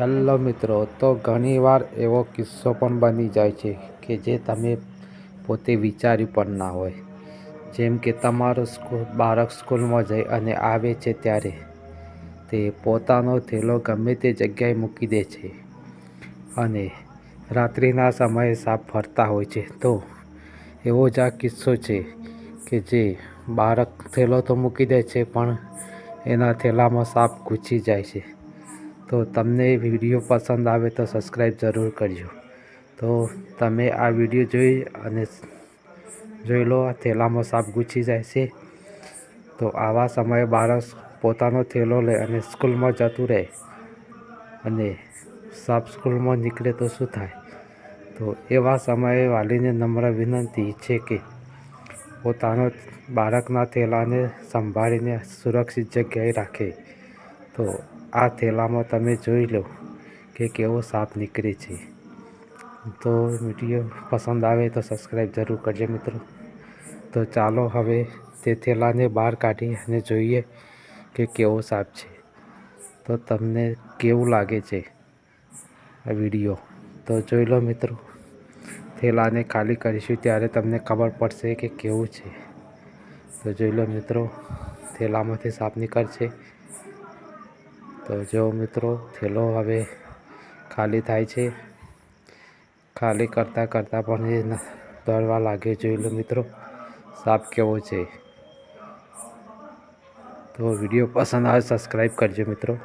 Hello મિત્રો, તો ઘણીવાર એવો કિસ્સો પણ બની જાય છે કે જે તમે પોતે વિચાર્યું પણ ના હોય. જેમ કે તમારો સ્કૂલ, બાળક સ્કૂલમાં જઈ અને આવે છે ત્યારે તે પોતાનો થેલો ગમે તે જગ્યાએ મૂકી દે છે અને રાત્રિના સમયે સાપ ફરતા હોય છે. તો એવો જ આ કિસ્સો છે કે જે બાળક થેલો તો મૂકી દે છે પણ એના થેલામાં સાપ ઘૂસી જાય છે. તો તમને વીડિયો પસંદ આવે તો સબસ્ક્રાઈબ જરૂર કરજો. તો તમે આ વીડિયો જોઈ અને જોઈ લો થેલામાં સાપ ગૂંચી જાય છે. તો આવા સમયે બાળક પોતાનો થેલો લે અને સ્કૂલમાં જતું રહે. અને સાપ સ્કૂલમાં નીકળે તો શું થાય? તો એવા સમયે વાલીને નમ્ર વિનંતી છે કે પોતાનો બાળકના થેલાને સંભાળીને સુરક્ષિત જગ્યાએ રાખે. તો આ થેલામાં તમે જોઈ લો કે કેવો સાપ નીકળે છે. તો વીડિયો પસંદ આવે તો સબસ્ક્રાઈબ જરૂર કરજો મિત્રો. તો ચાલો હવે તે થેલાને બહાર કાઢી અને જોઈએ કે કેવો સાપ છે. તો તમને કેવું લાગે છે આ વીડિયો? તો જોઈ લો મિત્રો, થેલાને ખાલી કરીશું ત્યારે તમને ખબર પડશે કે કેવું છે. તો જોઈ લો મિત્રો, થેલામાંથી સાપ નીકળશે. તો જો મિત્રો, થેલો હવે ખાલી થાય છે. ખાલી કરતાં કરતાં પણ એ દોડવા લાગે જોઈ લો મિત્રો, સાપ કેવો છે? તો વીડિયો પસંદ આવે સબસ્ક્રાઈબ કરજો મિત્રો.